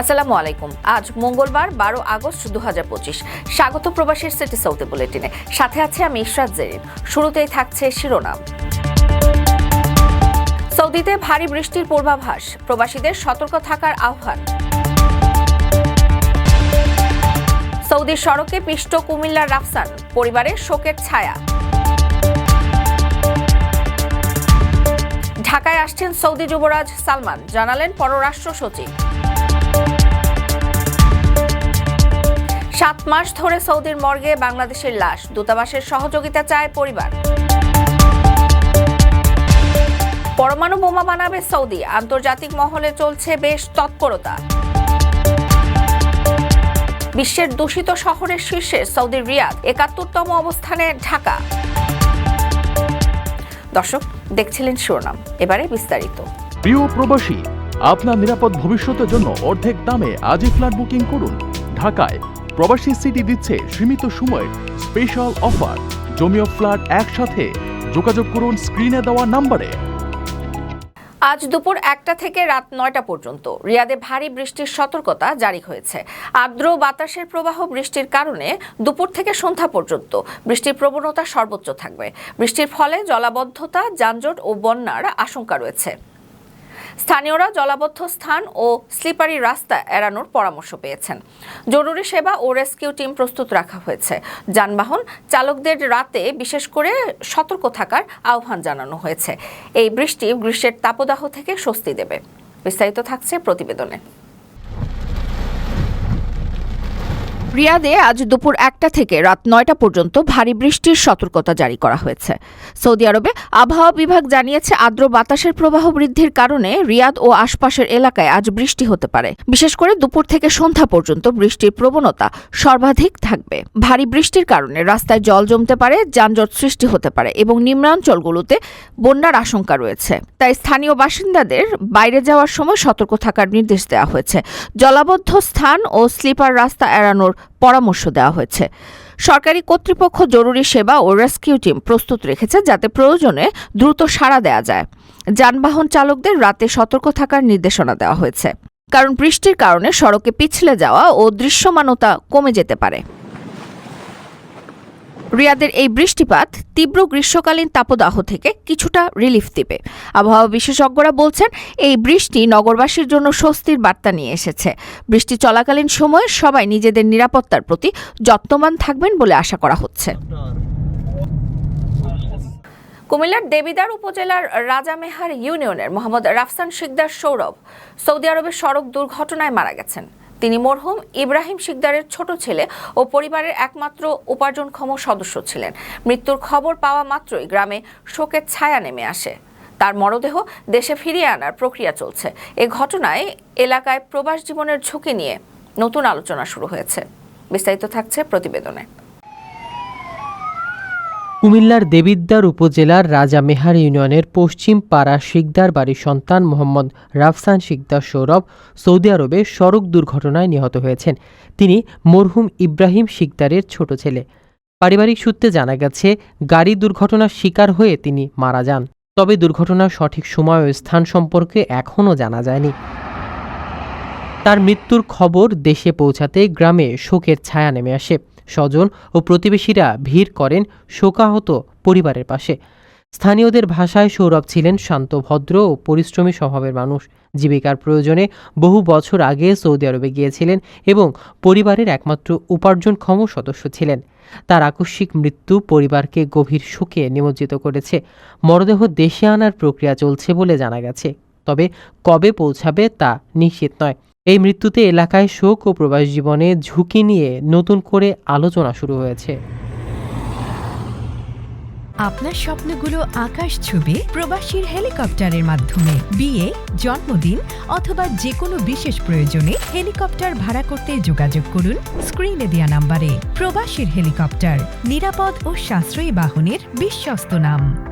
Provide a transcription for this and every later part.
আসসালামু আলাইকুম। আজ মঙ্গলবার, বারো আগস্ট দু হাজার পঁচিশ। স্বাগত প্রবাসীর সিটি সৌতে বুলেটিনে। সাথে আছে আমি ইশরাত জেরিন। শুরুতেই থাকছে শিরোনাম। সৌদিতে ভারী বৃষ্টির পূর্বাভাস। প্রবাসীদের সতর্ক থাকার আহ্বান। সৌদি সড়কে পিষ্ট কুমিল্লার রাফসান। পরিবারের শোকের ছায়া। ঢাকায় আসছেন সৌদি যুবরাজ সালমান, জানালেন পররাষ্ট্র সচিব। সাত মাস ধরে সৌদির মর্গে বাংলাদেশের লাশ। দূতাবাসের সহযোগিতা চায় পরিবার। পরমাণু বোমা বানাবে সৌদি। আন্তর্জাতিক মহলে চলছে বেশ তৎপরতা। বিশ্বের দূষিত শহরের শীর্ষে সৌদির রিয়াদ, একাত্তরতম অবস্থানে ঢাকা। দর্শক, দেখছিলেন শিরোনাম। এবারে বিস্তারিত। প্রিয় প্রবাসী, আপনার নিরাপদ ভবিষ্যতের জন্য অর্ধেক দামে আজই ফ্ল্যাট বুকিং করুন। ঢাকায় প্রবাসী সিটি দিচ্ছে সীমিত সময়ের স্পেশাল অফার জমিও ফ্ল্যাট একসাথে যোগাযোগ করুন স্ক্রিনে দেওয়া নম্বরে। আজ দুপুর একটা থেকে রাত নয়টা পর্যন্ত রিয়াদে ভারী বৃষ্টির সতর্কতা জারি হয়েছে। আর্দ্র বাতাসের প্রবাহ বৃষ্টির কারণে দুপুর থেকে সন্ধ্যা পর্যন্ত বৃষ্টির প্রবণতা সর্বোচ্চ থাকবে। বৃষ্টির ফলে জলাবদ্ধতা, যানজট ও বন্যার আশঙ্কা রয়েছে। স্থানীয়রা জলাবদ্ধ স্থান ও স্লিপারি রাস্তা এড়ানোর পরামর্শ পেয়েছেন। জরুরি সেবা ও রেস্কিউ টিম প্রস্তুত রাখা হয়েছে। যানবাহন চালকদের রাতে বিশেষ করে সতর্ক থাকার আহ্বান জানানো হয়েছে। এই বৃষ্টি গ্রীষ্মের তাপদাহ থেকে স্বস্তি দেবে। বিস্তারিত থাকছে প্রতিবেদনে। রিয়াদে আজ দুপুর একটা থেকে রাত নয়টা পর্যন্ত ভারী বৃষ্টির সতর্কতা জারি করা হয়েছে। সৌদি আরবে আবহাওয়া বিভাগ জানিয়েছে, আর্দ্র বাতাসের প্রবাহ বৃদ্ধির কারণে রিয়াদ ও আশপাশের এলাকায় আজ বৃষ্টি হতে পারে। বিশেষ করে দুপুর থেকে সন্ধ্যা পর্যন্ত বৃষ্টির প্রবণতা সর্বাধিক থাকবে। ভারী বৃষ্টির কারণে রাস্তায় জল জমতে পারে, যানজট সৃষ্টি হতে পারে এবং নিম্নাঞ্চলগুলোতে বন্যার আশঙ্কা রয়েছে। তাই স্থানীয় বাসিন্দাদের বাইরে যাওয়ার সময় সতর্ক থাকার নির্দেশ দেওয়া হয়েছে। জলাবদ্ধ স্থান ও স্লিপার রাস্তা এড়ানোর পরামর্শ দেওয়া হয়েছে। সরকারি কর্তৃপক্ষ জরুরি সেবা ও রেস্কিউ টিম প্রস্তুত রেখেছে যাতে প্রয়োজনে দ্রুত সাড়া দেওয়া যায়। যানবাহন চালকদের রাতে সতর্ক থাকার নির্দেশনা দেওয়া হয়েছে। কারণ বৃষ্টির কারণে সড়কে পিছলে যাওয়া ও দৃশ্যমানতা কমে যেতে পারে। রিয়াদের এই বৃষ্টিপাত তীব্র গ্রীষ্মকালীন তাপদাহ থেকে কিছুটা রিলিফ দিবে। আবহাওয়া বিশেষজ্ঞরা বলছেন, এই বৃষ্টি নগরবাসীর জন্য স্বস্তির বার্তা নিয়ে এসেছে। বৃষ্টি চলাকালীন সময়ে সবাই নিজেদের নিরাপত্তার প্রতি যত্নবান থাকবেন বলে আশা করা হচ্ছে। কুমিল্লার দেবিদার উপজেলার রাজামেহার ইউনিয়নের মোহাম্মদ রাফসান শিকদার সৌরভ সৌদি আরবের সড়ক দুর্ঘটনায় মারা গেছেন। তিনি মরহুম ইব্রাহিম শিকদারের ছোট ছেলে ও পরিবারের একমাত্র উপার্জনক্ষম সদস্য ছিলেন। মৃত্যুর খবর পাওয়া মাত্রই গ্রামে শোকের ছায়া নেমে আসে। তার মরদেহ দেশে ফিরিয়ে আনার প্রক্রিয়া চলছে। এ ঘটনায় এলাকায় প্রবাস জীবনের ঝুঁকি নিয়ে নতুন আলোচনা শুরু হয়েছে। বিস্তারিত থাকছে প্রতিবেদনে। কুমিল্লার দেবিদ্বার উপজেলার রাজা মেহার ইউনিয়নের পশ্চিম পাড়া শিকদার বাড়ির সন্তান মোহাম্মদ রাফসান শিকদার সৌরভ সৌদি আরবে সড়ক দুর্ঘটনায় নিহত হয়েছেন। তিনি মরহুম ইব্রাহিম শিকদারের ছোট ছেলে। পারিবারিক সূত্রে জানা গেছে, গাড়ি দুর্ঘটনার শিকার হয়ে তিনি মারা যান। তবে দুর্ঘটনার সঠিক সময় ও স্থান সম্পর্কে এখনও জানা যায়নি। তার মৃত্যুর খবর দেশে পৌঁছাতে গ্রামে শোকের ছায়া নেমে আসে। স্বজন ও প্রতিবেশীরা ভিড় করেন শোকাহত পরিবারের পাশে। স্থানীয়দের ভাষায় সৌরভ ছিলেন শান্ত, ভদ্র ও পরিশ্রমী স্বভাবের মানুষ। জীবিকার প্রয়োজনে বহু বছর আগে সৌদি আরবে গিয়েছিলেন এবং পরিবারের একমাত্র উপার্জনক্ষম সদস্য ছিলেন। তার আকস্মিক মৃত্যু পরিবারকে গভীর শোকে নিমজ্জিত করেছে। মরদেহ দেশে আনার প্রক্রিয়া চলছে বলে জানা গেছে। তবে কবে পৌঁছাবে তা নিশ্চিত নয়। এই মৃত্যুতে এলাকায় শোক ও প্রবাস জীবনে ঝুঁকি নিয়ে নতুন করে আলোচনা শুরু হয়েছে। আপনার স্বপ্নগুলো আকাশ ছবি প্রবাসীর হেলিকপ্টারের মাধ্যমে। বিয়ে, জন্মদিন অথবা যে কোনো বিশেষ প্রয়োজনে হেলিকপ্টার ভাড়া করতে যোগাযোগ করুন স্ক্রিনে দেওয়া নাম্বারে। প্রবাসীর হেলিকপ্টার, নিরাপদ ও সাশ্রয়ী বাহনের বিশ্বস্ত নাম।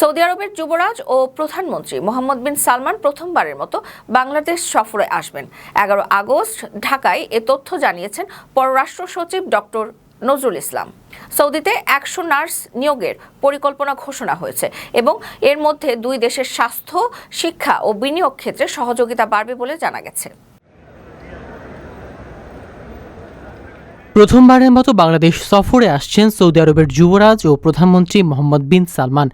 সৌদি আরবের যুবরাজ ও প্রধানমন্ত্রী মোহাম্মদ বিন সালমান প্রথমবারের মতো বাংলাদেশ সফরে আসবেন। এগারো আগস্ট ঢাকায় এ তথ্য জানিয়েছেন পররাষ্ট্র সচিব ডক্টর নজরুল ইসলাম। সৌদিতে একশো নার্স নিয়োগের পরিকল্পনা ঘোষণা হয়েছে এবং এর মধ্যে দুই দেশের স্বাস্থ্য, শিক্ষা ও বিনিয়োগ ক্ষেত্রে সহযোগিতা বাড়বে বলে জানা গেছে। প্রথমবারের মতো বাংলাদেশ সফরে আসছেন সৌদি আরবের যুবরাজ ও প্রধানমন্ত্রী মোহাম্মদ বিন সালমান।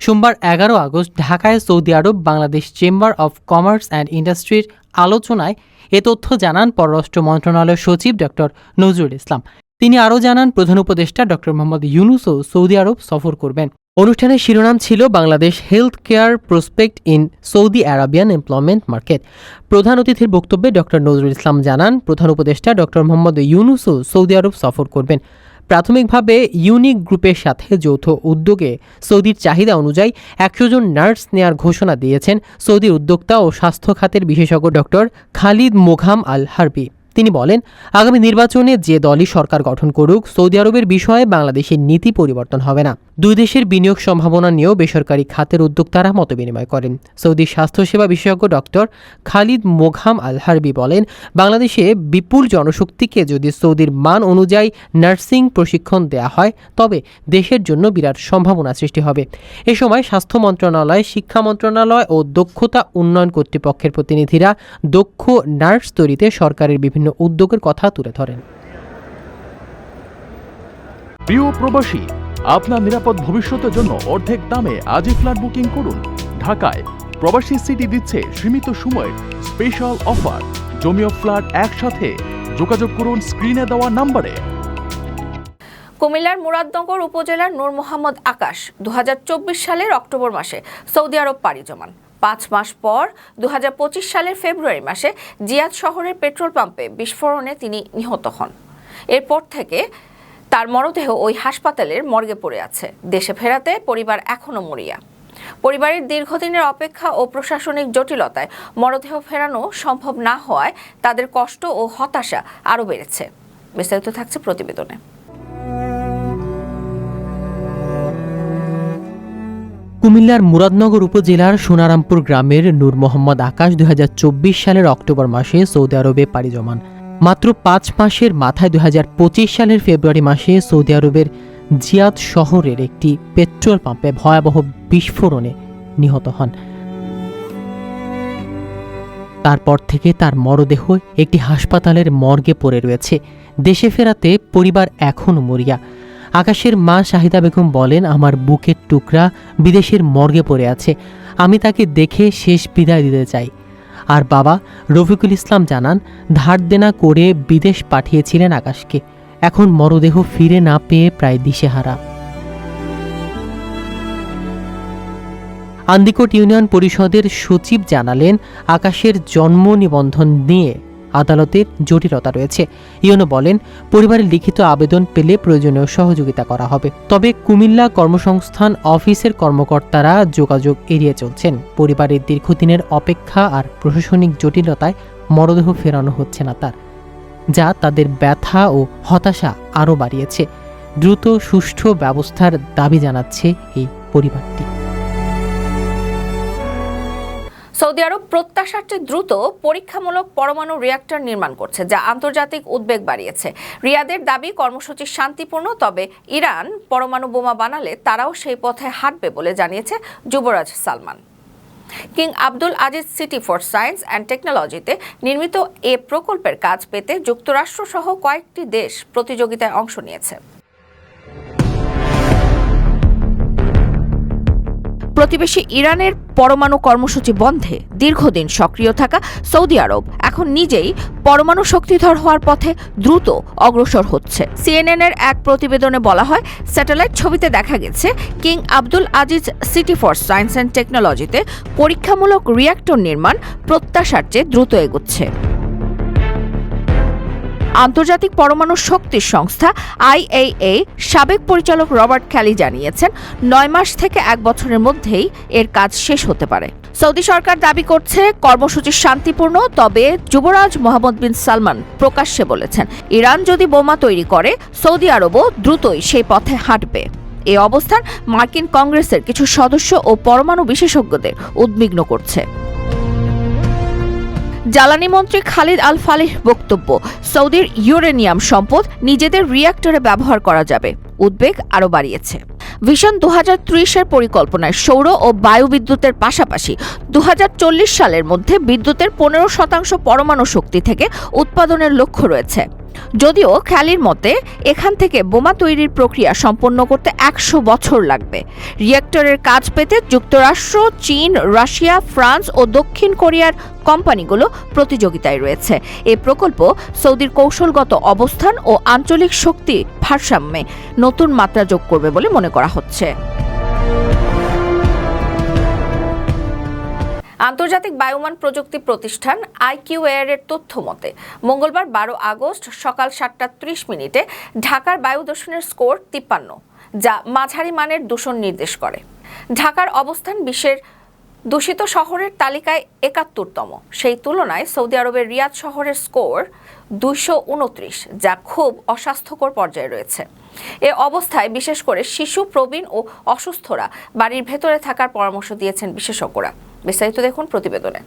সোমবার এগারো আগস্ট ঢাকায় Saudi Arab, Bangladesh chamber of commerce and ইন্ডাস্ট্রির আলোচনায় এ তথ্য জানান পররাষ্ট্র মন্ত্রণালয়ের সচিব ডক্টর নজরুল ইসলাম। তিনি আরও জানান, প্রধান উপদেষ্টা ডক্টর মোহাম্মদ ইউনুসও সৌদি আরব সফর করবেন। অনুষ্ঠানের শিরোনাম ছিল Bangladesh health care prospect in Saudi Arabian employment market. প্রধান অতিথির বক্তব্যে ডক্টর নজরুল ইসলাম জানান, প্রধান উপদেষ্টা ডক্টর মোহাম্মদ ইউনুসও সৌদি আরব সফর করবেন। প্রাথমিকভাবে ইউনিক গ্রুপের সাথে যৌথ উদ্যোগে সৌদির চাহিদা অনুযায়ী একশো জন নার্স নেয়ার ঘোষণা দিয়েছেন সৌদির উদ্যোক্তা ও স্বাস্থ্য খাতের বিশেষজ্ঞ ডক্টর খালিদ মোঘাম আল হারবি তিনি বলেন, আগামী নির্বাচনে যে দলই সরকার গঠন করুক, সৌদি আরবের বিষয়ে বাংলাদেশের নীতি পরিবর্তন হবে না। দুই দেশের বিনিয়োগ সম্ভাবনা নিয়েও বেসরকারি খাতের উদ্যোক্তারা মতবিনিময় করেন। সৌদি স্বাস্থ্যসেবা বিশেষজ্ঞ ডক্টর খালিদ মোঘাম আল হারবি বলেন, বাংলাদেশে বিপুল জনশক্তিকে যদি সৌদির মান অনুযায়ী নার্সিং প্রশিক্ষণ দেয়া হয়, তবে দেশের জন্য বিরাট সম্ভাবনা সৃষ্টি হবে। এ সময় স্বাস্থ্য মন্ত্রণালয়, শিক্ষা মন্ত্রণালয় ও দক্ষতা উন্নয়ন কর্তৃপক্ষের প্রতিনিধিরা দক্ষ নার্স তৈরিতে সরকারের বিভিন্ন উদ্যোগের কথা তুলে ধরেন। প্রিয় প্রবাসী আপনার নিরাপদ ভবিষ্যতের জন্য অর্ধেক দামে আজই ফ্ল্যাট বুকিং করুন। ঢাকায় প্রবাসী সিটি দিচ্ছে সীমিত সময়ের স্পেশাল অফার। জমিও ফ্ল্যাট একসাথে। যোগাযোগ করুন স্ক্রিনে দেওয়া নম্বরে। কুমিল্লার মুরাদনগর উপজেলার নূর মোহাম্মদ আকাশ দু হাজার চব্বিশ সালের অক্টোবর মাসে সৌদি আরব পাড়ি জমান। পাঁচ মাস পর দু হাজার পঁচিশ সালের ফেব্রুয়ারি মাসে জিয়াদ শহরের পেট্রোল পাম্পে বিস্ফোরণে তিনি নিহত হন। এরপর থেকে তার মরদেহ ওই হাসপাতালের মর্গে পড়ে আছে। দেশে ফেরাতে পরিবার এখনও মরিয়া। পরিবারের দীর্ঘদিনের অপেক্ষা ও প্রশাসনিক জটিলতায় মরদেহ ফেরানো সম্ভব না হওয়ায় তাদের কষ্ট ও হতাশা আরও বেড়েছে। বিস্তারিত থাকছে প্রতিবেদনে। কুমিল্লার মুরাদনগর উপজেলার সোনারামপুর গ্রামের নূর মোহাম্মদ আকাশ দুই সালের অক্টোবর মাসে সৌদি আরবে পাড়ি জমান। মাত্র পাঁচ মাসের মাথায় দুই সালের ফেব্রুয়ারি মাসে সৌদি আরবের জিয়াদ শহরের একটি পেট্রোল পাম্পে ভয়াবহ বিস্ফোরণে নিহত হন। তারপর থেকে তার মরদেহ একটি হাসপাতালের মর্গে পড়ে রয়েছে। দেশে ফেরাতে পরিবার এখনও মরিয়া। আকাশের মা শাহিদা বেগম বলেন, আমার বুকের টুকরা বিদেশের মর্গে পড়ে আছে। আমি তাকে দেখে শেষ বিদায় দিতে চাই। আর বাবা রফিকুল ইসলাম জানান, ধার দেনা করে বিদেশ পাঠিয়েছিলেন আকাশকে। এখন মরদেহ ফিরে না পেয়ে প্রায় দিশেহারা। আন্দিকোট ইউনিয়ন পরিষদের সচিব জানালেন, আকাশের জন্ম নিবন্ধন নিয়ে আদালতের জটিলতা রয়েছে। ইউনো বলেন, পরিবারের লিখিত আবেদন পেলে প্রয়োজনীয় সহযোগিতা করা হবে। তবে কুমিল্লা কর্মসংস্থান অফিসের কর্মকর্তারা যোগাযোগ এড়িয়ে চলছেন। পরিবারের দীর্ঘদিনের অপেক্ষা আর প্রশাসনিক জটিলতায় মরদেহ ফেরানো হচ্ছে না তার, যা তাদের ব্যথা ও হতাশা আরও বাড়িয়েছে। দ্রুত সুষ্ঠু ব্যবস্থার দাবি জানাচ্ছে এই পরিবারটি। সৌদি আরব প্রত্যাশার চেয়ে দ্রুত পরীক্ষামূলক পরমাণু রিয়াক্টর নির্মাণ করছে, যা আন্তর্জাতিক উদ্বেগ বাড়িয়েছে। রিয়াদের দাবি, কর্মসূচি শান্তিপূর্ণ, তবে ইরান পরমাণু বোমা বানালে তারাও সেই পথে হাঁটবে বলে জানিয়েছে যুবরাজ Salman. King Abdul Aziz city for science and টেকনোলজিতে নির্মিত এ প্রকল্পের কাজ পেতে যুক্তরাষ্ট্রসহ কয়েকটি দেশ প্রতিযোগিতায় অংশ নিয়েছে। প্রতিবেশী ইরানের পরমাণু কর্মসূচি বন্ধে দীর্ঘদিন সক্রিয় থাকা সৌদি আরব এখন নিজেই পরমাণু শক্তিধর হওয়ার পথে দ্রুত অগ্রসর হচ্ছে। সিএনএন এর এক প্রতিবেদনে বলা হয়, স্যাটেলাইট ছবিতে দেখা গেছে, king Abdul Aziz city for science and টেকনোলজিতে পরীক্ষামূলক রিয়াক্টর নির্মাণ প্রত্যাশার চেয়ে দ্রুত এগোচ্ছে। আন্তর্জাতিক পরমাণু শক্তি সংস্থা আইএইএ সাবেক পরিচালক রবার্ট ক্যালি জানিয়েছেন, নয় মাস থেকে এক বছরের মধ্যেই এর কাজ শেষ হতে পারে। সৌদি সরকার দাবি করছে, কর্মসূচি শান্তিপূর্ণ, তবে যুবরাজ মোহাম্মদ বিন সালমান প্রকাশ্যে বলেছেন, ইরান যদি বোমা তৈরি করে, সৌদি আরবও দ্রুতই সেই পথে হাঁটবে। এই অবস্থান মার্কিন কংগ্রেসের কিছু সদস্য ও পরমাণু বিশেষজ্ঞদের উদ্বিগ্ন করছে। জ্বালানি মন্ত্রী খালিদ আল ফালিহ বক্তব্য, সৌদির ইউরেনিয়াম সম্পদ নিজেদের রিয়াক্টরে ব্যবহার করা যাবে। উদ্বেগ আরও বাড়িয়েছে। ভিশন দু হাজার পরিকল্পনায় সৌর ও বায়ু বিদ্যুতের পাশাপাশি দু হাজার চল্লিশ সালের মধ্যে বিদ্যুতের পনেরো শতাংশ পরমাণু শক্তি থেকে উৎপাদনের লক্ষ্য রয়েছে। যদিও খ্যালির মতে, এখান থেকে বোমা তৈরির প্রক্রিয়া সম্পন্ন করতে একশো বছর লাগবে। রিয়েক্টরের কাজ পেতে যুক্তরাষ্ট্র, চীন, রাশিয়া, ফ্রান্স ও দক্ষিণ কোরিয়ার কোম্পানিগুলো প্রতিযোগিতায় রয়েছে। এ প্রকল্প সৌদির কৌশলগত অবস্থান ও আঞ্চলিক শক্তি ভারসাম্যে নতুন মাত্রা যোগ করবে বলে মনে করা হচ্ছে। আন্তর্জাতিক বায়ুমান প্রযুক্তি প্রতিষ্ঠান আইকিউ এর তথ্য মতে, মঙ্গলবার বারো আগস্ট সকাল সাতটা ত্রিশ মিনিটে ঢাকার বায়ু দূষণের স্কোর তিপ্পান্ন, যা মাঝারি মানের দূষণ নির্দেশ করে। ঢাকার অবস্থান বিশ্বের দূষিত শহরের তালিকায় একাত্তরতম, সেই তুলনায় সৌদি আরবের রিয়াদ শহরের স্কোর দুইশো উনত্রিশ, যা খুব অস্বাস্থ্যকর পর্যায়ে রয়েছে। এ অবস্থায় বিশেষ করে শিশু, প্রবীণ ও অসুস্থরা বাড়ির ভেতরে থাকার পরামর্শ দিয়েছেন বিশেষজ্ঞরা। বিস্তারিত দেখুন প্রতিবেদনে।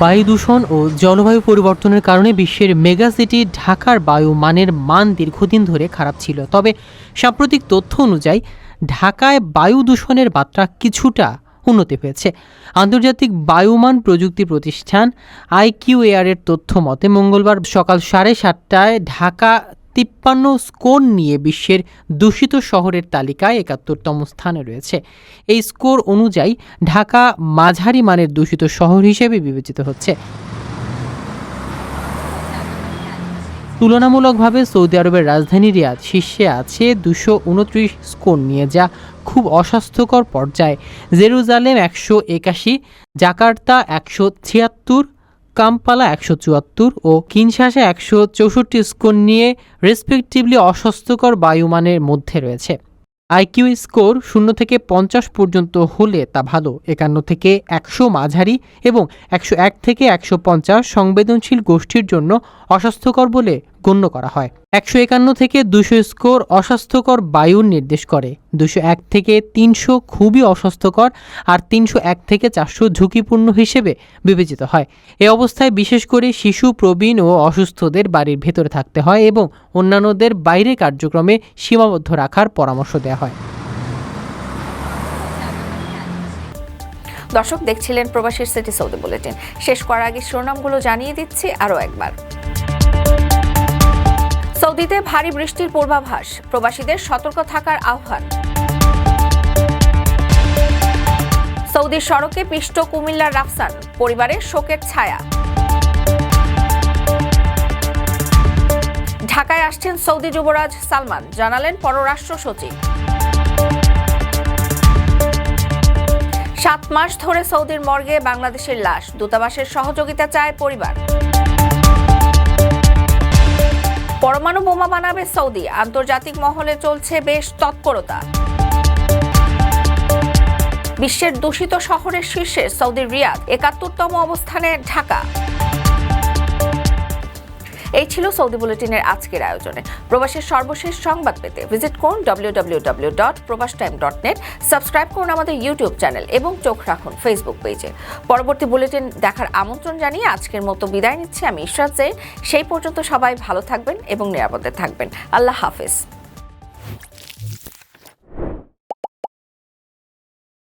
বায়ু দূষণ ও জলবায়ু পরিবর্তনের কারণে বিশ্বের মেগা সিটি ঢাকার বায়ু মানের মান দীর্ঘদিন ধরে খারাপ ছিল। তবে সাম্প্রতিক তথ্য অনুযায়ী, ঢাকায় বায়ু দূষণের মাত্রা কিছুটা উন্নতি হয়েছে। আন্তর্জাতিক বায়ুমান প্রযুক্তি প্রতিষ্ঠান আইকিউএআর এর তথ্য মতে, মঙ্গলবার সকাল সাড়ে সাতটায় ঢাকা তিপ্পান্ন স্কোর নিয়ে বিশ্বের দূষিত শহরের তালিকায় একাত্তরতম স্থানে রয়েছে। এই স্কোর অনুযায়ী ঢাকা মাঝারি মানের দূষিত শহর হিসেবে বিবেচিত হচ্ছে। তুলনামূলকভাবে সৌদি আরবের রাজধানী রিয়াদ শীর্ষে আছে দুশো উনত্রিশ স্কোর নিয়ে, যা খুব অস্বাস্থ্যকর পর্যায়ে। জেরুজালেম একশো একাশি, জাকার্তা একশো ছিয়াত্তর কাম্পালা একশো চুয়াত্তর ও কিনশাসে একশো চৌষট্টি স্কোর নিয়ে রেসপেক্টিভলি অস্বাস্থ্যকর বায়ুমানের মধ্যে রয়েছে। আইকিউ স্কোর শূন্য থেকে পঞ্চাশ পর্যন্ত হলে তা ভালো। একান্ন থেকে একশো মাঝারি এবং একশো এক থেকে একশো পঞ্চাশ সংবেদনশীল গোষ্ঠীর জন্য অস্বাস্থ্যকর বলে গণ্য করা হয়। একশো একান্ন থেকে দুশো স্কোর অস্বাস্থ্যকর বায়ুর নির্দেশ করে। দুশো এক থেকে তিনশো খুবই অস্বাস্থ্যকর আর তিনশো এক থেকে চারশো ঝুঁকিপূর্ণ হিসেবে বিবেচিত হয়। এ অবস্থায় বিশেষ করে শিশু, প্রবীণ ও অসুস্থদের বাড়ির ভেতরে থাকতে হয় এবং অন্যান্যদের বাইরে কার্যক্রমে সীমাবদ্ধ রাখার পরামর্শ দেওয়া হয়। দর্শক, দেখছিলেন প্রবাসীর সিটি সৌদি বুলেটিন। শেষ করার আগে শিরোনামগুলো জানিয়ে দিচ্ছি আরও একবার। সৌদিতে ভারী বৃষ্টির পূর্বাভাস। প্রবাসীদের সতর্ক থাকার আহ্বান। সৌদির সড়কে পিষ্ট কুমিল্লার রাফসান, পরিবারের শোকের ছায়া। ঢাকায় আসছেন সৌদি যুবরাজ সালমান, জানালেন পররাষ্ট্র সচিব। সাত মাস ধরে সৌদির মর্গে বাংলাদেশের লাশ, দূতাবাসের সহযোগিতা চায় পরিবার। পরমাণু বোমা বানাবে সৌদি। আন্তর্জাতিক মহলে চলছে বেশ তৎপরতা। বিশ্বের দূষিত শহরের শীর্ষে সৌদি রিয়াদ, একাত্তরতম অবস্থানে ঢাকা। এই ছিল সৌদি বুলেটিনের আজকের আয়োজনে। প্রবাসের সর্বশেষ সংবাদ পেতে ভিজিট করুন W dot Probash time dot net subscribe করুন আমাদের ইউটিউব চ্যানেল এবং চোখ রাখুন ফেসবুক পেজে। পরবর্তী বুলেটিন দেখার আমন্ত্রণ জানিয়ে আজকের মতো বিদায় নিচ্ছি আমি ঈশ্বর সেই পর্যন্ত সবাই ভালো থাকবেন এবং নিরাপদে থাকবেন। আল্লাহ হাফেজ।